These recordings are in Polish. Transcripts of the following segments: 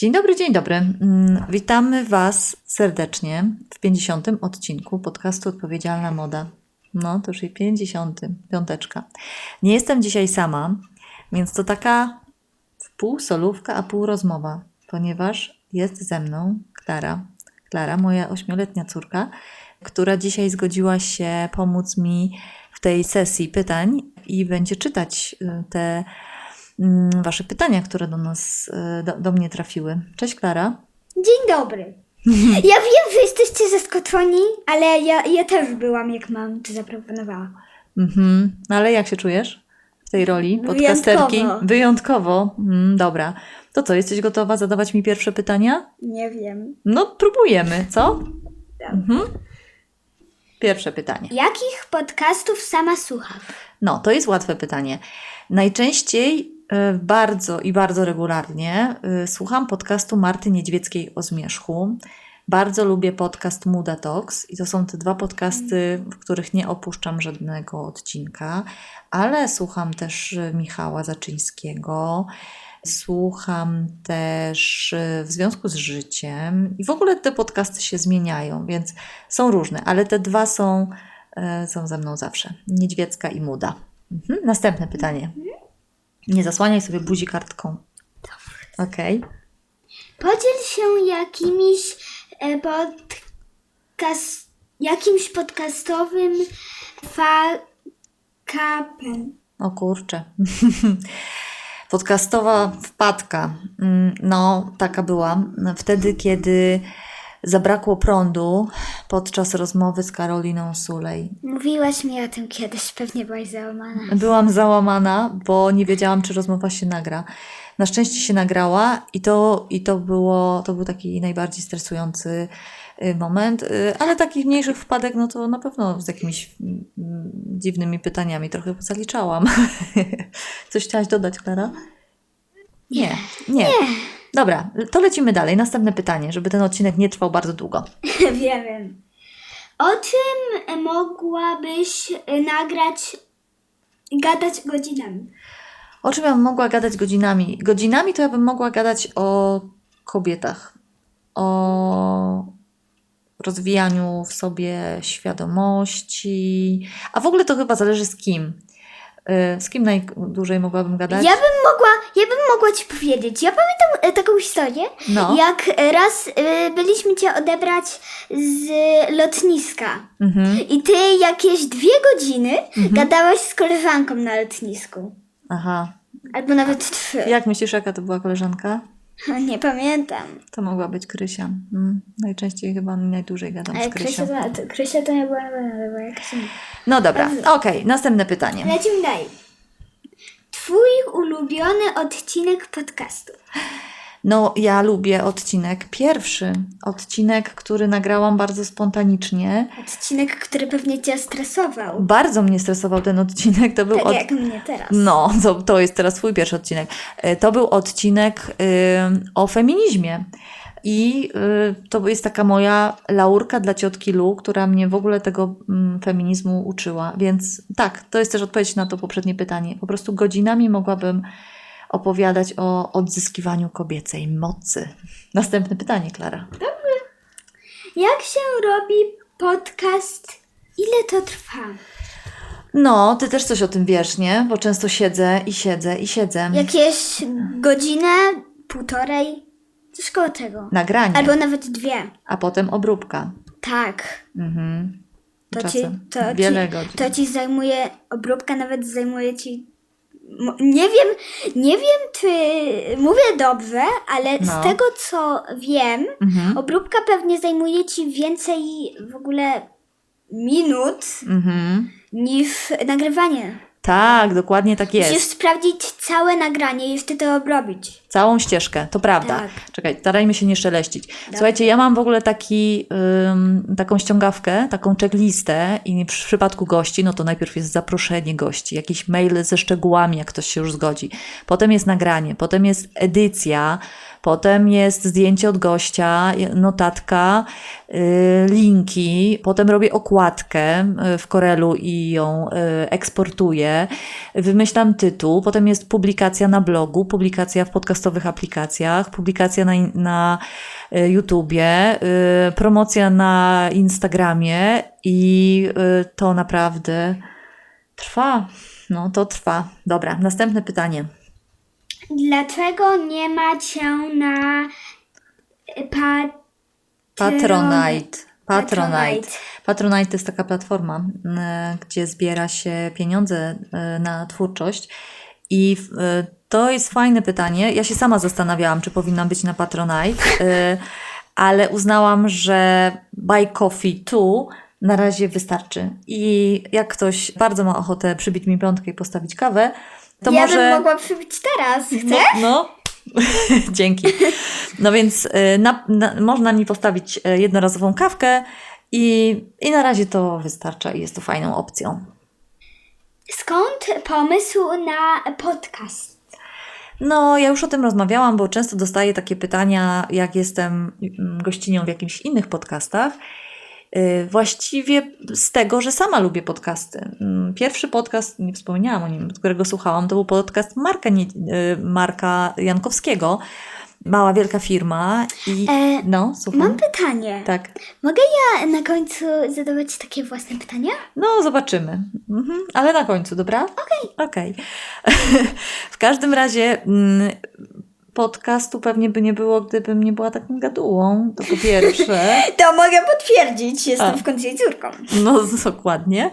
Dzień dobry, dzień dobry. Mm, Witamy Was serdecznie w 50. odcinku podcastu Odpowiedzialna Moda. No, to już i 50. piąteczka. Nie jestem dzisiaj sama, więc to taka pół solówka, a pół rozmowa, ponieważ jest ze mną Klara. Klara, moja ośmioletnia córka, która dzisiaj zgodziła się pomóc mi w tej sesji pytań i będzie czytać y, te Wasze pytania, które do nas, y, do, do mnie trafiły. Cześć Klara. Dzień dobry. Ja wiem, że jesteście zaskoczeni, ale ja, ja też byłam, jak mam to zaproponowała. Mhm. No ale jak się czujesz w tej roli podcasterki? Wyjątkowo. Wyjątkowo. Mm, dobra. To co, jesteś gotowa zadawać mi pierwsze pytania? Nie wiem. No, próbujemy, co? Mhm. Pierwsze pytanie. Jakich podcastów sama słuchasz? No, to jest łatwe pytanie. Najczęściej bardzo i bardzo regularnie y, słucham podcastu Marty Niedźwieckiej o zmierzchu. Bardzo lubię podcast Muda Talks i to są te dwa podcasty, w których nie opuszczam żadnego odcinka, ale słucham też y, Michała Zaczyńskiego. Słucham też w związku z życiem i w ogóle te podcasty się zmieniają, więc są różne, ale te dwa są, e, są ze mną zawsze. Niedźwiecka i Muda. Mhm. Następne pytanie. Nie zasłaniaj sobie buzi kartką. Okej. Podziel się jakimiś e, podcast, jakimś podcastowym fakapem. O kurczę. Podcastowa wpadka. Mm, No, taka była. Wtedy, kiedy zabrakło prądu podczas rozmowy z Karoliną Sulej. Mówiłaś mi o tym kiedyś, pewnie byłaś załamana. Byłam załamana, bo nie wiedziałam, czy rozmowa się nagra. Na szczęście się nagrała i to, i to, było, to był taki najbardziej stresujący y, moment, y, ale takich mniejszych wpadek, no to na pewno z jakimiś mm, dziwnymi pytaniami trochę zaliczałam. Coś chciałaś dodać, Klara? Nie, nie. Dobra, to lecimy dalej. Następne pytanie, żeby ten odcinek nie trwał bardzo długo. wiem. O czym mogłabyś e, nagrać, gadać godzinami? O czym ja bym mogła gadać godzinami? Godzinami to ja bym mogła gadać o kobietach, o rozwijaniu w sobie świadomości, a w ogóle to chyba zależy z kim. Y, Z kim najdłużej mogłabym gadać? Ja bym mogła, ja bym mogła ci powiedzieć. Ja pamiętam e, taką historię, No. jak e, raz e, byliśmy cię odebrać z lotniska. Mhm. I ty jakieś dwie godziny gadałaś z koleżanką na lotnisku. Aha. Albo nawet trzy. Jak myślisz, jaka to była koleżanka? Nie pamiętam. To mogła być Krysia. Mm. Najczęściej chyba najdłużej gadam Ale z Krysią. Krysia to, to, Krysia to nie była na pewno, to była jakaś inna. No dobra, okej, następne pytanie. Lecimy dalej. Twój ulubiony odcinek podcastu. No, ja lubię odcinek pierwszy. Odcinek, który nagrałam bardzo spontanicznie. Odcinek, który pewnie cię stresował. Bardzo mnie stresował ten odcinek. To był Tak od... jak mnie teraz. No, to, to jest teraz twój pierwszy odcinek. E, To był odcinek y, o feminizmie. I y, to jest taka moja laurka dla ciotki Lu, która mnie w ogóle tego mm, feminizmu uczyła. Więc tak, to jest też odpowiedź na to poprzednie pytanie. Po prostu godzinami mogłabym opowiadać o odzyskiwaniu kobiecej mocy. Następne pytanie, Klara. Jak się robi podcast? Ile to trwa? No, ty też coś o tym wiesz, nie? Bo często siedzę i siedzę i siedzę. Jakieś godzinę, półtorej? Coś koło tego. Nagranie, Albo nawet dwie. a potem obróbka. Tak. Mhm. To ci, to, wiele ci, godzin. to ci zajmuje, obróbka nawet zajmuje ci. Nie wiem, nie wiem, czy mówię dobrze, ale No. z tego co wiem, Mhm. obróbka pewnie zajmuje ci więcej w ogóle minut Mhm. niż nagrywanie. Tak, dokładnie tak Musisz jest. sprawdzić całe nagranie i wtedy to obrobić. Całą ścieżkę, to prawda. Tak. Czekaj, starajmy się nie szeleścić. Słuchajcie, ja mam w ogóle taki, ym, taką ściągawkę, taką checklistę i w przypadku gości, no to najpierw jest zaproszenie gości, jakiś mail ze szczegółami, jak ktoś się już zgodzi. Potem jest nagranie, potem jest edycja, potem jest zdjęcie od gościa, notatka, y, linki, potem robię okładkę y, w Corelu i ją y, eksportuję, wymyślam tytuł, potem jest publikacja na blogu, publikacja w podcastowych aplikacjach, publikacja na, na YouTubie, promocja na Instagramie i to naprawdę trwa. No, to trwa. Dobra, następne pytanie. Dlaczego nie ma cię na pa... Patronite. Patronite. Patronite. To jest taka platforma, y, gdzie zbiera się pieniądze y, na twórczość. I y, to jest fajne pytanie. Ja się sama zastanawiałam, czy powinnam być na Patronite, ale uznałam, że Buy Coffee 2 na razie wystarczy. I jak ktoś bardzo ma ochotę przybić mi piątkę i postawić kawę, to ja może. bym mogła przybić teraz. Chcesz? No, no. dzięki. No więc y, na, na, można mi postawić y, jednorazową kawkę i, i na razie to wystarcza i jest to fajną opcją. Skąd pomysł na podcast? No, ja już o tym rozmawiałam, bo często dostaję takie pytania, jak jestem mm, gościnią w jakichś innych podcastach. Y, Właściwie z tego, że sama lubię podcasty. Mm, Pierwszy podcast, nie wspomniałam o nim, którego słuchałam, to był podcast Marka, Nie- y, Marka Jankowskiego. Mała, wielka firma. I E, no, słucham. Mam pytanie. Tak. Mogę ja na końcu zadawać takie własne pytania? No, zobaczymy. Mhm, ale na końcu, dobra? Okej. Okej. w każdym razie mm, podcastu pewnie by nie było, gdybym nie była taką gadułą. To po pierwsze. To mogę potwierdzić, jestem A. w końcu jej córką. No, dokładnie.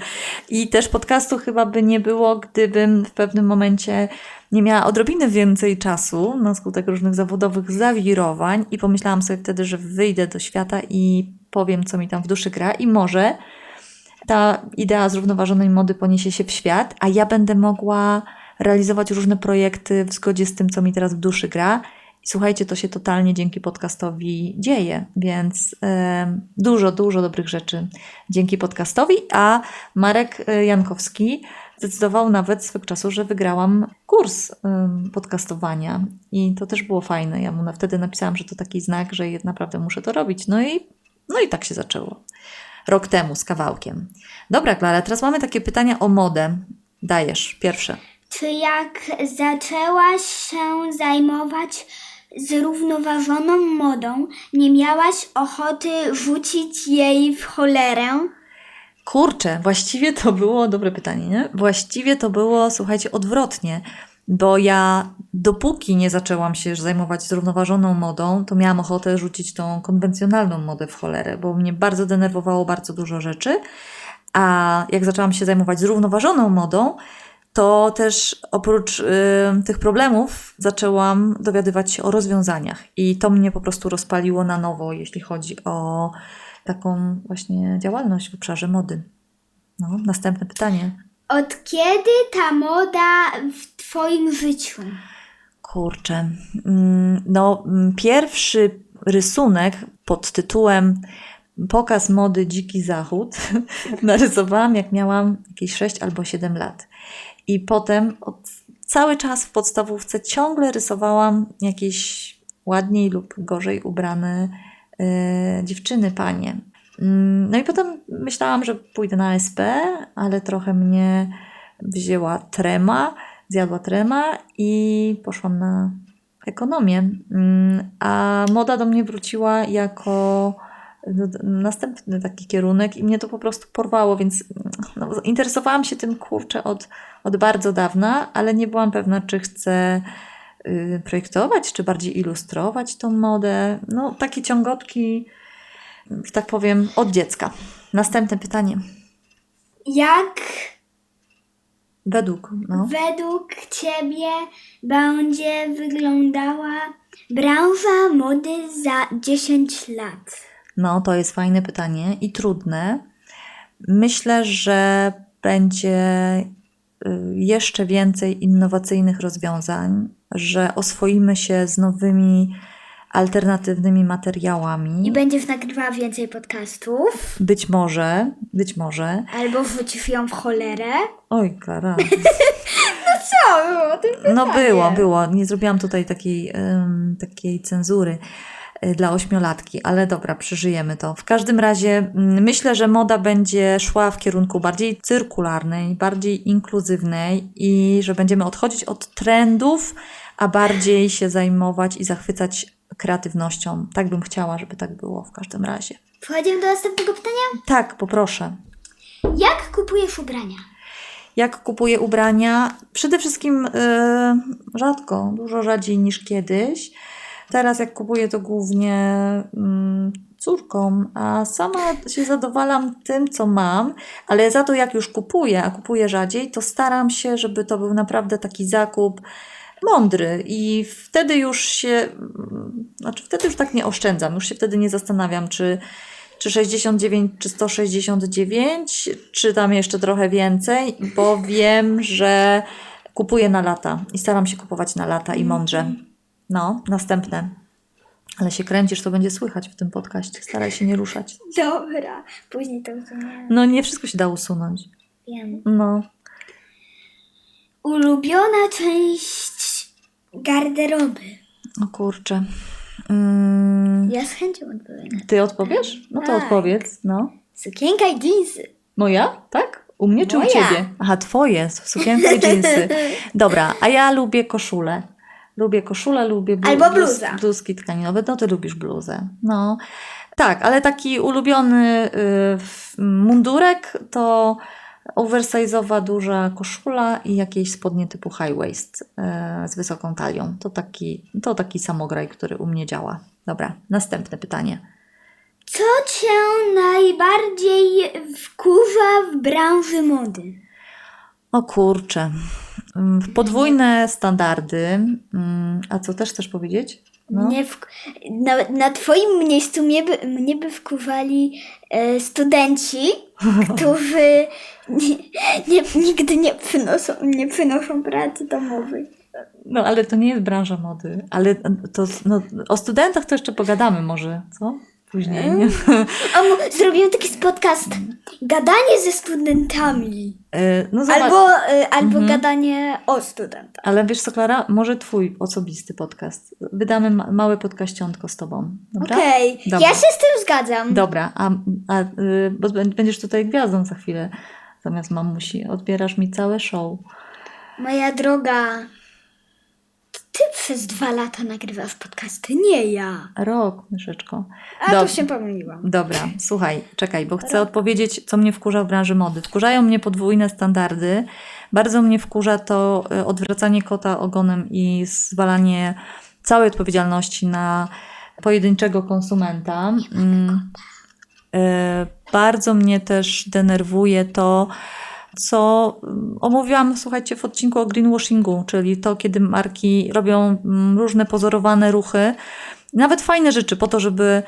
I też podcastu chyba by nie było, gdybym w pewnym momencie nie miała odrobiny więcej czasu na skutek różnych zawodowych zawirowań i pomyślałam sobie wtedy, że wyjdę do świata i powiem, co mi tam w duszy gra i może ta idea zrównoważonej mody poniesie się w świat, a ja będę mogła realizować różne projekty w zgodzie z tym, co mi teraz w duszy gra. I słuchajcie, to się totalnie dzięki podcastowi dzieje, więc dużo, dużo dobrych rzeczy dzięki podcastowi, a Marek e, Jankowski zdecydował nawet swego czasu, że wygrałam kurs podcastowania i to też było fajne. Ja mu na, wtedy napisałam, że to taki znak, że naprawdę muszę to robić. No i, no i tak się zaczęło. Rok temu z kawałkiem. Dobra, Klara, teraz mamy takie pytania o modę. Dajesz, pierwsze. Czy jak zaczęłaś się zajmować zrównoważoną modą, nie miałaś ochoty rzucić jej w cholerę? Kurczę, właściwie to było, dobre pytanie, nie? Właściwie to było, słuchajcie, odwrotnie, bo ja dopóki nie zaczęłam się zajmować zrównoważoną modą, to miałam ochotę rzucić tą konwencjonalną modę w cholerę, bo mnie bardzo denerwowało bardzo dużo rzeczy, a jak zaczęłam się zajmować zrównoważoną modą, to też oprócz y, tych problemów zaczęłam dowiadywać się o rozwiązaniach i to mnie po prostu rozpaliło na nowo, jeśli chodzi o taką właśnie działalność w obszarze mody. No, następne pytanie. Od kiedy ta moda w Twoim życiu? Kurczę. Mm, No, mm, pierwszy rysunek pod tytułem Pokaz mody Dziki Zachód narysowałam, jak miałam jakieś 6 albo 7 lat. I potem cały czas w podstawówce ciągle rysowałam jakieś ładniej lub gorzej ubrane e, dziewczyny, panie. Mm, No i potem myślałam, że pójdę na SP, ale trochę mnie wzięła trema, zjadła trema i poszłam na ekonomię. Mm, A moda do mnie wróciła jako następny taki kierunek i mnie to po prostu porwało, więc no, interesowałam się tym kurczę od, od bardzo dawna, ale nie byłam pewna, czy chcę y, projektować, czy bardziej ilustrować tą modę. No, takie ciągotki, że tak powiem, od dziecka. Następne pytanie. Jak Według, no. według Ciebie będzie wyglądała branża mody za 10 lat? No, to jest fajne pytanie i trudne. Myślę, że będzie y, jeszcze więcej innowacyjnych rozwiązań, że oswoimy się z nowymi alternatywnymi materiałami. I będziesz nagrywała więcej podcastów? Być może, być może. Albo wrzucisz ją w cholerę? Oj, Klara. co było? No było, było. Nie zrobiłam tutaj takiej, em, takiej cenzury dla ośmiolatki, ale dobra, przeżyjemy to. W każdym razie mm, myślę, że moda będzie szła w kierunku bardziej cyrkularnej, bardziej inkluzywnej i że będziemy odchodzić od trendów, a bardziej się zajmować i zachwycać kreatywnością. Tak bym chciała, żeby tak było w każdym razie. Przechodzimy do następnego pytania. Tak, poproszę. Jak kupujesz ubrania? Jak kupuję ubrania? Przede wszystkim y, rzadko, dużo rzadziej niż kiedyś. Teraz jak kupuję to głównie mm, córką, a sama się zadowalam tym, co mam, ale za to jak już kupuję, a kupuję rzadziej, to staram się, żeby to był naprawdę taki zakup mądry i wtedy już się, mm, znaczy wtedy już tak nie oszczędzam, już się wtedy nie zastanawiam, czy czy 69, czy 169, czy tam jeszcze trochę więcej, bo wiem, że kupuję na lata i staram się kupować na lata i mądrze. No, następne. Ale się kręcisz, to będzie słychać w tym podcaście. Staraj się nie ruszać. Dobra, później to usuniemy. No, nie wszystko się da usunąć. Wiem. No. Ulubiona część garderoby. O kurczę. Mm, Ja z chęcią odpowiem. ty odpowiesz? No to Tak. odpowiedz, no. Sukienka i dżinsy. Moja? Tak? U mnie czy Moja. u ciebie? Aha, twoje, sukienka i dżinsy. Dobra, a ja lubię koszulę. Lubię koszulę, lubię blu- Albo bluz- bluzę. bluzki tkaninowe. No ty lubisz bluzę. No. Tak, ale taki ulubiony y, mundurek to oversize'owa duża koszula i jakieś spodnie typu high waist y, z wysoką talią. To taki, to taki samograj, który u mnie działa. Dobra, następne pytanie. Co cię najbardziej wkurza w branży mody? O kurczę. Mm, Podwójne standardy. Mm, A co też chcesz powiedzieć? No. W, na, na twoim miejscu mnie by, mnie by wkurzali e, studenci, którzy nie, nie, nigdy nie przynoszą, nie przynoszą pracy domowej. No, ale to nie jest branża mody. Ale to, no, o studentach to jeszcze pogadamy może, co? Później, nie? A mu, zrobiłem taki podcast gadanie ze studentami. E, No zobacz, Albo, e, albo Mhm. gadanie o studentach. ale wiesz co, Klara? Może twój osobisty podcast. Wydamy ma- małe podkaściątko z tobą? Okej, Dobra. ja się z tym zgadzam. Dobra, a, a y, bo będziesz tutaj gwiazdą za chwilę. Zamiast mamusi, odbierasz mi całe show. Moja droga, przez dwa lata nagrywasz podcasty, nie ja. Rok, myszeczko. A Dob- to się pomyliłam. Dobra, słuchaj, czekaj, bo chcę odpowiedzieć, co mnie wkurza w branży mody. Wkurzają mnie podwójne standardy. Bardzo mnie wkurza to y, odwracanie kota ogonem i zwalanie całej odpowiedzialności na pojedynczego konsumenta. Mm, y, Bardzo mnie też denerwuje to, co mm, omówiłam, słuchajcie, w odcinku o greenwashingu, czyli to, kiedy marki robią mm, różne pozorowane ruchy, nawet fajne rzeczy po to, żeby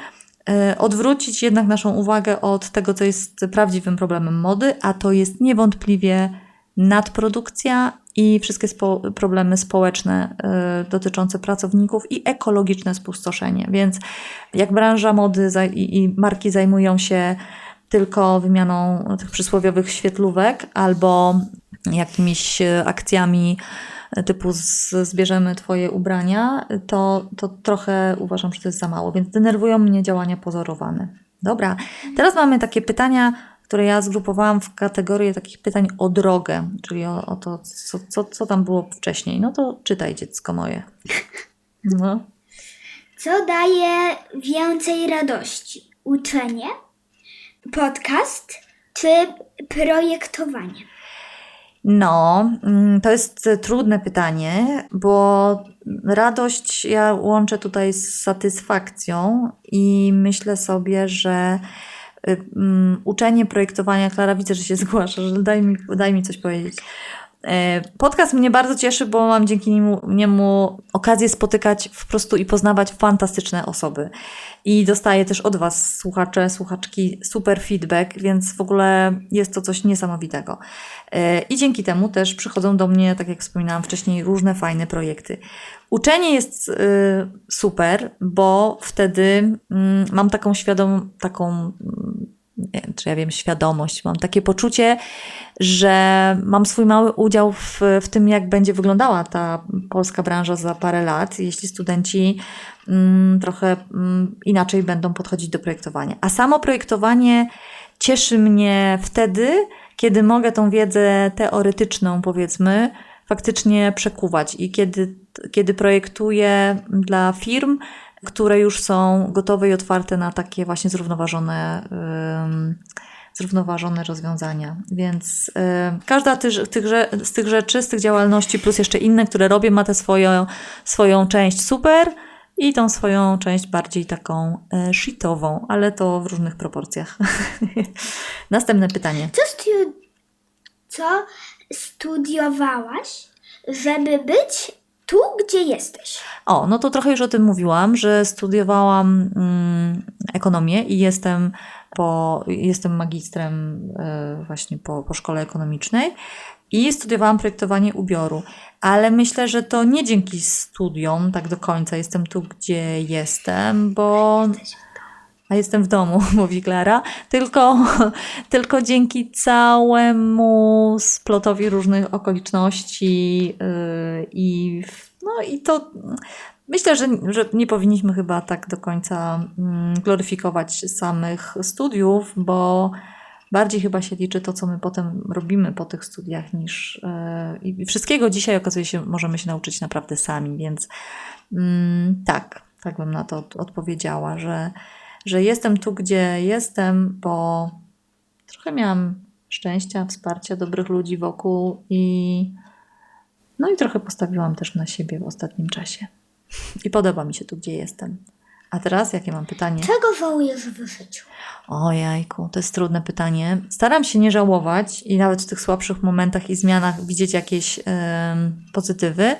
e, odwrócić jednak naszą uwagę od tego, co jest prawdziwym problemem mody, a to jest niewątpliwie nadprodukcja i wszystkie spo problemy społeczne e, dotyczące pracowników i ekologiczne spustoszenie. Więc jak branża mody i, i marki zajmują się tylko wymianą tych przysłowiowych świetlówek albo jakimiś e, akcjami e, typu zbierzemy Twoje ubrania, to, to trochę uważam, że to jest za mało, więc denerwują mnie działania pozorowane. Dobra, teraz mamy takie pytania, które ja zgrupowałam w kategorię takich pytań o drogę, czyli o, o to, co, co, co tam było wcześniej. No to czytaj, dziecko moje. No. Co daje więcej radości? Uczenie, podcast czy projektowanie? No, mm, to jest trudne pytanie, bo radość ja łączę tutaj z satysfakcją i myślę sobie, że y, mm, uczenie projektowania, Klara, widzę, że się zgłasza, że daj mi, daj mi coś powiedzieć. E, Podcast mnie bardzo cieszy, bo mam dzięki niemu, niemu okazję spotykać po prostu i poznawać fantastyczne osoby. I dostaję też od Was, słuchacze, słuchaczki, super feedback, więc w ogóle jest to coś niesamowitego. E, I dzięki temu też przychodzą do mnie, tak jak wspominałam wcześniej, różne fajne projekty. Uczenie jest y, super, bo wtedy mm, mam taką świadom, taką czy ja wiem, świadomość, mam takie poczucie, że mam swój mały udział w, w tym, jak będzie wyglądała ta polska branża za parę lat, jeśli studenci mm, trochę mm, inaczej będą podchodzić do projektowania. A samo projektowanie cieszy mnie wtedy, kiedy mogę tą wiedzę teoretyczną, powiedzmy, faktycznie przekuwać i kiedy, kiedy projektuję dla firm, które już są gotowe i otwarte na takie właśnie zrównoważone, zrównoważone rozwiązania. Więc każda z tych rzeczy, z tych działalności, plus jeszcze inne, które robię, ma tę swoją, swoją część super i tą swoją część bardziej taką y, shitową, ale to w różnych proporcjach. Następne pytanie. Co, stu- co studiowałaś, żeby być tu, gdzie jesteś? O, no to trochę już o tym mówiłam, że studiowałam mm, ekonomię i jestem, po, jestem magistrem e, właśnie po, po szkole ekonomicznej i studiowałam projektowanie ubioru. Ale myślę, że to nie dzięki studiom tak do końca jestem tu, gdzie jestem, bo a jestem w domu, mówi Klara, tylko, tylko dzięki całemu splotowi różnych okoliczności yy, i, no i to myślę, że, że nie powinniśmy chyba tak do końca mm, gloryfikować samych studiów, bo bardziej chyba się liczy to, co my potem robimy po tych studiach, niż yy, i wszystkiego dzisiaj okazuje się, możemy się nauczyć naprawdę sami, więc mm, tak, tak bym na to od- odpowiedziała, że że jestem tu, gdzie jestem, bo trochę miałam szczęścia, wsparcia dobrych ludzi wokół i no i trochę postawiłam też na siebie w ostatnim czasie. I podoba mi się tu, gdzie jestem. A teraz jakie mam pytanie? Czego żałujesz w życiu? O jajku, to jest trudne pytanie. Staram się nie żałować i nawet w tych słabszych momentach i zmianach widzieć jakieś em, pozytywy,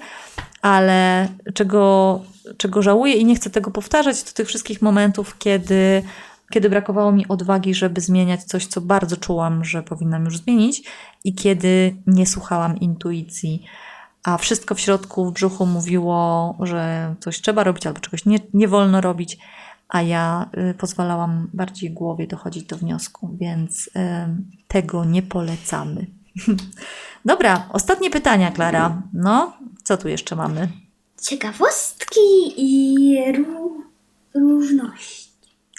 ale czego, czego żałuję i nie chcę tego powtarzać, to tych wszystkich momentów, kiedy, kiedy brakowało mi odwagi, żeby zmieniać coś, co bardzo czułam, że powinnam już zmienić i kiedy nie słuchałam intuicji, a wszystko w środku, w brzuchu mówiło, że coś trzeba robić albo czegoś nie, nie wolno robić, a ja y, pozwalałam bardziej głowie dochodzić do wniosku, więc y, tego nie polecamy. Dobra, ostatnie pytania, Klara. No, co tu jeszcze mamy? Ciekawostki i ró- różności.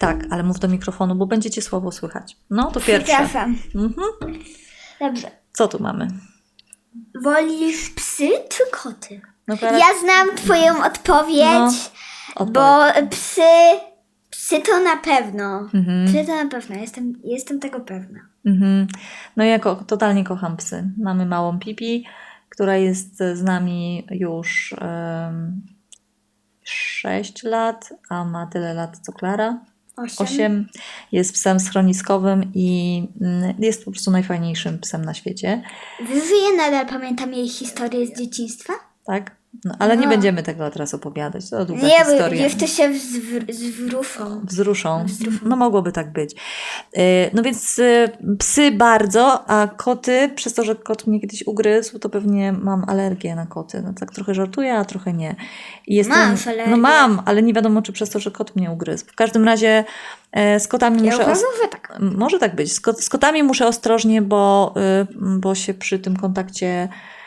Tak, ale mów do mikrofonu, bo będziecie słabo słychać. No, to pierwsze. Przepraszam. Mhm. Dobrze. Co tu mamy? Wolisz psy czy koty? No, Klara, Ja znam twoją odpowiedź, odpowiedz. bo psy, psy to na pewno. Mhm. Psy to na pewno, jestem, jestem tego pewna. Mhm. No ja ko- totalnie kocham psy. Mamy małą Pipi, która jest z nami już um, 6 lat, a ma tyle lat co Klara. Osiem. 8. Jest psem schroniskowym i mm, jest po prostu najfajniejszym psem na świecie. Wyżyję nadal pamiętam jej historię z dzieciństwa? Tak? No, ale nie No. będziemy tego teraz opowiadać. To długa Nie, historia. jeszcze się zwr- zwrócą. Wzruszą. Wzruszą. No mogłoby tak być. Yy, No więc y, psy bardzo, a koty, przez to, że kot mnie kiedyś ugryzł, to pewnie mam alergię na koty. No tak trochę żartuję, a trochę nie. I jestem, Masz alergię. No mam, ale nie wiadomo, czy przez to, że kot mnie ugryzł. W każdym razie e, z kotami Ja muszę... os- uważam, że tak. Może tak być. Z, kot, z kotami muszę ostrożnie, bo, y, bo się przy tym kontakcie y,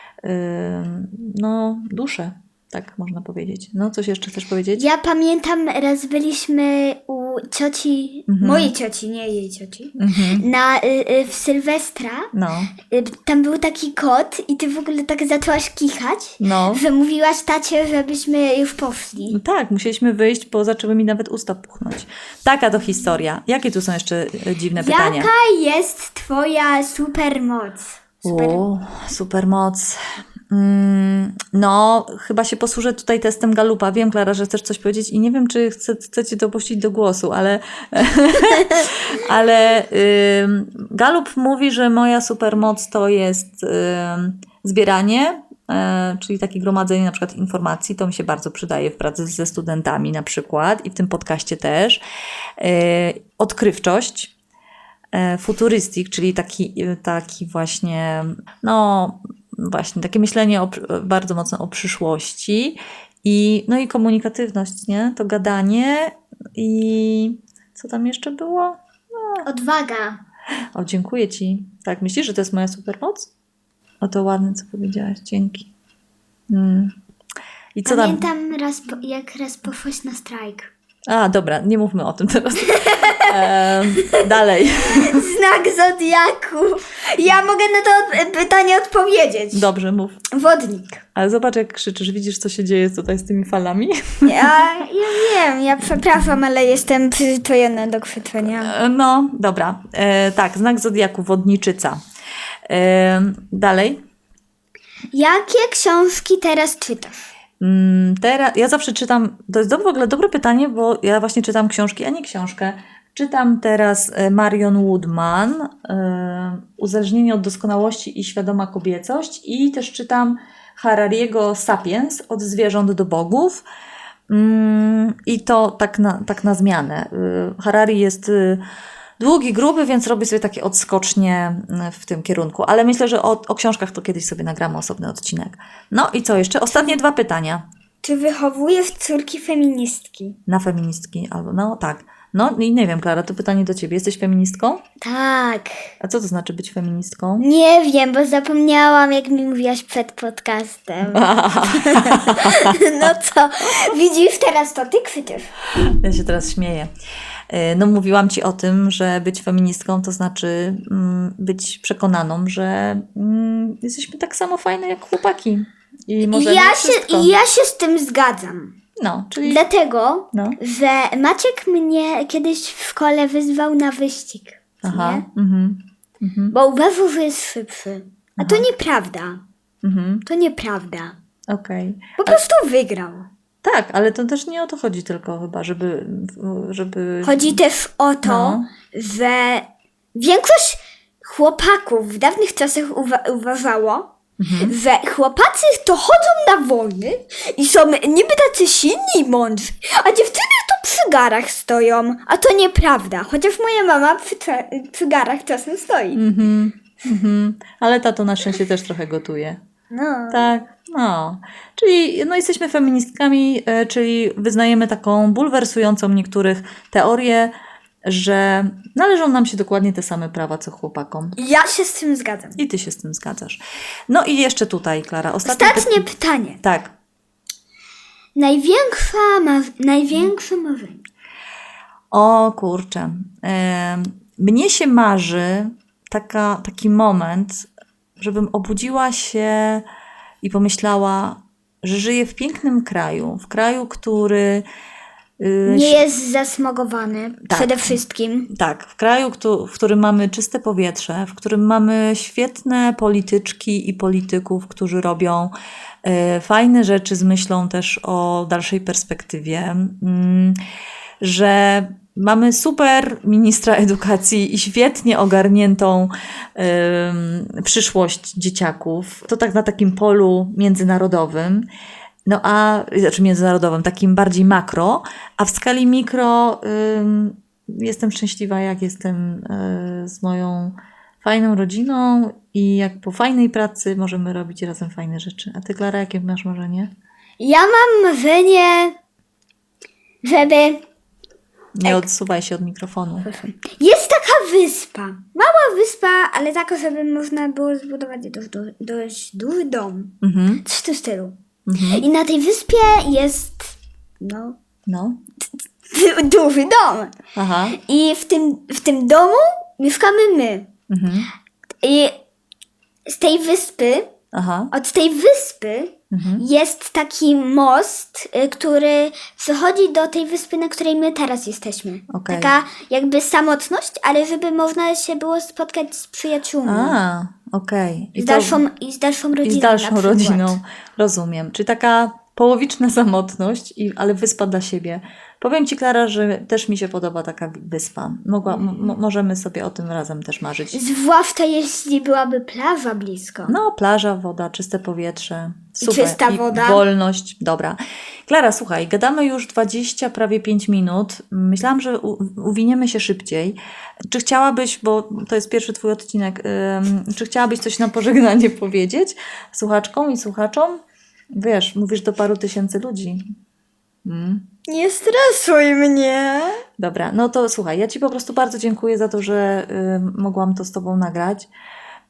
no duszę, tak można powiedzieć. No coś jeszcze chcesz powiedzieć? Ja pamiętam, raz byliśmy u cioci, Mhm. mojej cioci, nie jej cioci, Mhm. na, y, y, w Sylwestra. No, Y, tam był taki kot i ty w ogóle tak zaczęłaś kichać, no. że mówiłaś tacie, żebyśmy już poszli. No tak, musieliśmy wyjść, bo zaczęły mi nawet usta puchnąć. Taka to historia. Jakie tu są jeszcze e, dziwne pytania? Jaka jest twoja supermoc? Super... O, super moc. Mm, no, chyba się posłużę tutaj testem Galupa. Wiem, Klara, że chcesz coś powiedzieć i nie wiem, czy chcę, chcę Cię dopuścić do głosu, ale, ale ym, Galup mówi, że moja supermoc to jest ym, zbieranie, e, czyli takie gromadzenie na przykład informacji. To mi się bardzo przydaje w pracy ze studentami na przykład i w tym podcaście też. E, odkrywczość, futurystyk, czyli taki, e, taki właśnie, no właśnie, takie myślenie o, bardzo mocno o przyszłości i, no i komunikatywność, nie? To gadanie i co tam jeszcze było? No Odwaga. O, dziękuję Ci. Tak, myślisz, że to jest moja supermoc? O, to ładne, co powiedziałaś. Dzięki. Mm. I co tam? Pamiętam raz, po, jak raz poszłaś na strajk. A, dobra, nie mówmy o tym teraz. Dalej. Znak Zodiaku. Ja mogę na to od- pytanie odpowiedzieć. Dobrze, mów. Wodnik. Ale zobacz, jak krzyczysz. Widzisz, co się dzieje tutaj z tymi falami? Ja, ja wiem, ja przepraszam, ale jestem przyzwyczajona do krzyczenia. E, No, dobra. E, tak, znak Zodiaku, wodniczyca. E, dalej. Jakie książki teraz czytasz? Mm, Teraz, ja zawsze czytam, to jest w ogóle dobre pytanie, bo ja właśnie czytam książki, a nie książkę. Czytam teraz e, Marion Woodman, e, Uzależnienie od doskonałości i świadoma kobiecość i też czytam Harariego Sapiens, Od zwierząt do bogów. Mm, I to tak na, tak na zmianę. Y, Harari jest długi, gruby, więc robię sobie takie odskocznie y, w tym kierunku. Ale myślę, że o, o książkach to kiedyś sobie nagramy osobny odcinek. No i co jeszcze? Ostatnie dwa pytania Czy wychowujesz córki feministki? na feministki. Albo, no tak. No i nie wiem, Klara, to pytanie do ciebie. Jesteś feministką? Tak. A co to znaczy być feministką? Nie wiem, bo zapomniałam, jak mi mówiłaś przed podcastem. No co? Widzisz, teraz to ty krzyczysz. Ja się teraz śmieję. E, No, mówiłam ci o tym, że być feministką to znaczy mm, być przekonaną, że mm, jesteśmy tak samo fajne jak chłopaki. I możemy Ja wszystko. się, ja się z tym zgadzam. No, czyli. Dlatego, No. że Maciek mnie kiedyś w szkole wyzwał na wyścig. Aha. Mhm. Mhm. Bo uważał, że jest szybszy. A to nieprawda. Mhm. To nieprawda. Okej. Po prostu wygrał. Tak, ale to też nie o to chodzi tylko chyba, żeby. żeby... Chodzi też o to, No. że większość chłopaków w dawnych czasach uwa- uważało, Mhm. że chłopacy to chodzą na wojny i są niby tacy silni i mądrzy, a dziewczyny to przy garach stoją. A to nieprawda, chociaż moja mama przy, przy garach czasem stoi. Mhm. Mhm. Ale tato na szczęście też trochę gotuje. No. Tak, no. Czyli no, jesteśmy feministkami, e, czyli wyznajemy taką bulwersującą niektórych teorię, że należą nam się dokładnie te same prawa co chłopakom. Ja się z tym zgadzam. I ty się z tym zgadzasz. No i jeszcze tutaj, Klara, ostatnie Ostatnie pyt- pytanie. Tak. Największa ma- największe marzenie. O kurczę. Mnie się marzy taka, taki moment, żebym obudziła się i pomyślała, że żyję w pięknym kraju, w kraju, który. y, Nie jest zasmogowany Tak. przede wszystkim. Tak, w kraju, w którym mamy czyste powietrze, w którym mamy świetne polityczki i polityków, którzy robią e, fajne rzeczy z myślą też o dalszej perspektywie, mm, że mamy super ministra edukacji i świetnie ogarniętą przyszłość dzieciaków. To tak na takim polu międzynarodowym. No a, znaczy międzynarodowym, takim bardziej makro, a w skali mikro jestem szczęśliwa, jak jestem y, z moją fajną rodziną i jak po fajnej pracy możemy robić razem fajne rzeczy. A ty, Klara, jakie masz marzenie? Ja mam marzenie, żeby. Nie odsuwaj się od mikrofonu. Jest taka wyspa. Mała wyspa, ale taka, żeby można było zbudować dość, du- dość duży dom. Mhm, Coś w tym stylu. mhm. I na tej wyspie jest. No. No, duży dom. aha. I w tym, w tym domu mieszkamy my. Mhm. I z tej wyspy, Aha. od tej wyspy Mhm. jest taki most, y, który przechodzi do tej wyspy, na której my teraz jesteśmy. Okej. Taka jakby samotność, ale żeby można się było spotkać z przyjaciółmi. A, okej. I, z to- dalszą, I z dalszą rodziną. I z dalszą rodziną. Rozumiem. Czyli taka połowiczna samotność, i, ale wyspa dla siebie. Powiem Ci, Klara, że też mi się podoba taka wyspa. Mogła, możemy sobie o tym razem też marzyć. Zwłaszcza jeśli byłaby plaża blisko. No, plaża, woda, czyste powietrze. I Super. czysta woda. wolność. Dobra. Klara, słuchaj, gadamy już 20, prawie 5 minut. Myślałam, że uwiniemy się szybciej. Czy chciałabyś, bo to jest pierwszy Twój odcinek, ym, czy chciałabyś coś na pożegnanie powiedzieć słuchaczkom i słuchaczom? Wiesz, mówisz do paru tysięcy ludzi. Mm. Nie stresuj mnie. Dobra, no to słuchaj, ja Ci po prostu bardzo dziękuję za to, że y, mogłam to z Tobą nagrać.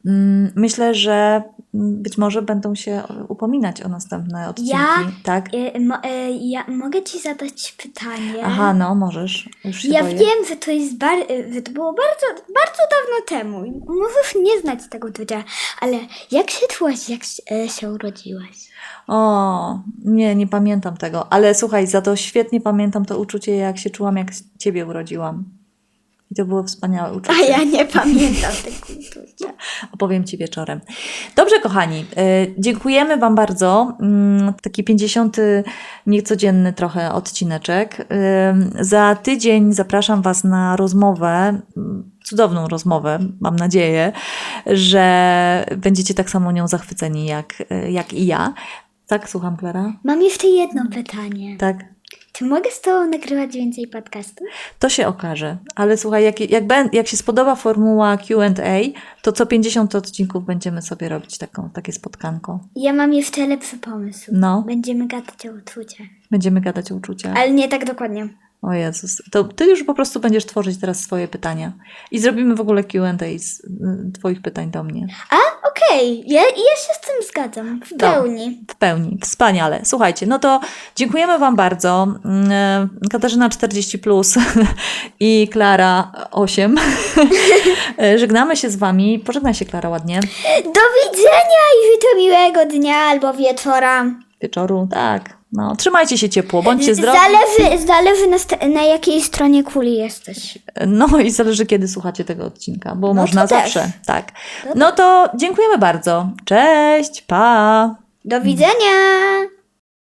Mm, Myślę, że być może będą się upominać o następne odcinki. Ja? Tak? E, mo, e, ja mogę ci zadać pytanie. Aha, no możesz. Ja boję. wiem, że to jest bar- e, że to było bardzo, bardzo dawno temu. Możesz nie znać tego Dudzia, ale jak się czułaś, jak się urodziłaś? O, nie, nie pamiętam tego. Ale słuchaj, za to świetnie pamiętam to uczucie, jak się czułam, jak Ciebie urodziłam. I to było wspaniałe A uczucie. ja nie pamiętam tego uczucia. Opowiem Ci wieczorem. Dobrze, kochani, y, dziękujemy Wam bardzo. Mm, Taki 50. niecodzienny trochę odcineczek. Y, Za tydzień zapraszam Was na rozmowę, mm, cudowną rozmowę, mam nadzieję, że będziecie tak samo nią zachwyceni jak, y, jak i ja. Tak, słucham, Klara? Mam jeszcze jedno pytanie. Tak. Czy mogę z tobą nagrywać więcej podcastów? To się okaże, ale słuchaj, jak, jak, ben- jak się spodoba formuła QA, to co 50 odcinków będziemy sobie robić taką, takie spotkanko. Ja mam jeszcze lepszy pomysł. No. Będziemy gadać o uczuciach. Będziemy gadać o uczuciach. Ale nie tak dokładnie. O Jezus, to ty już po prostu będziesz tworzyć teraz swoje pytania. I zrobimy w ogóle Q&A z y, twoich pytań do mnie. A, okej. Ja, ja się z tym zgadzam. W Dobra. pełni. W pełni, wspaniale. Słuchajcie, no to dziękujemy Wam bardzo. Mm, Katarzyna 40 plus i Klara 8. Żegnamy się z Wami. Pożegnaj się Klara ładnie. Do widzenia i życzę miłego dnia albo wieczora. Wieczoru, tak. No, trzymajcie się ciepło, bądźcie zdrowi. Zależy, zależy na, na jakiej stronie kuli jesteś. No i zależy kiedy słuchacie tego odcinka, bo No można też. zawsze. Tak. No to dziękujemy bardzo. Cześć, pa! Do widzenia!